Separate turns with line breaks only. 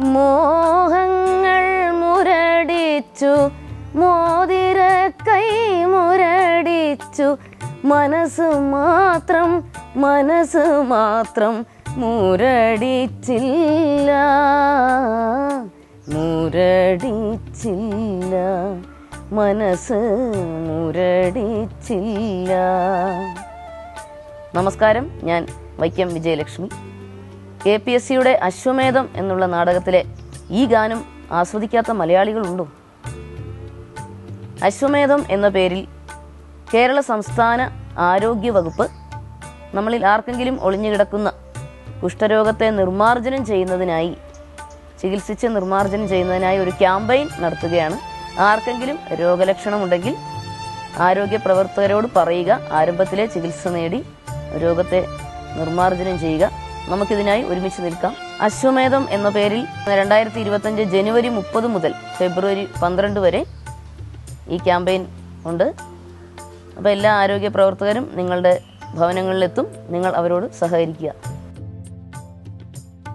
മോഹങ്ങൾ മുരടിച്ചു മോതിര കൈ മുരടിച്ചു. മനസ്സ് മാത്രം മനസ്സ് മാത്രം മുരടിച്ചില്ല. മുരടിച്ചില്ല. മനസ്സ് മുരടിച്ചില്ല. നമസ്കാരം. ഞാൻ Vaikom Vijayalakshmi. K P S സിയുടെ അശ്വമേധം എന്നുള്ള നാടകത്തിലെ ഈ ഗാനം ആസ്വദിക്കാത്ത മലയാളികളുണ്ടോ? അശ്വമേധം എന്ന പേരിൽ കേരള സംസ്ഥാന ആരോഗ്യ വകുപ്പ് നമ്മളിൽ ആർക്കെങ്കിലും ഒളിഞ്ഞുകിടക്കുന്ന കുഷ്ഠരോഗത്തെ നിർമ്മാർജനം ചെയ്യുന്നതിനായി ചികിത്സിച്ച് നിർമ്മാർജനം ചെയ്യുന്നതിനായി ഒരു ക്യാമ്പയിൻ നടത്തുകയാണ്. ആർക്കെങ്കിലും രോഗലക്ഷണമുണ്ടെങ്കിൽ ആരോഗ്യ പ്രവർത്തകരോട് പറയുക ആരംഭത്തിലെ ചികിത്സ നേടി രോഗത്തെ നിർമ്മാർജനം ചെയ്യുക. നമുക്കിതിനായി ഒരുമിച്ച് നിൽക്കാം. അശ്വമേധം എന്ന പേരിൽ രണ്ടായിരത്തി ഇരുപത്തഞ്ച് ജനുവരി മുപ്പത് മുതൽ ഫെബ്രുവരി പന്ത്രണ്ട് വരെ ഈ ക്യാമ്പയിൻ ഉണ്ട്. അപ്പോൾ എല്ലാ ആരോഗ്യ പ്രവർത്തകരും നിങ്ങളുടെ ഭവനങ്ങളിലെത്തും. നിങ്ങൾ അവരോട് സഹകരിക്കുക.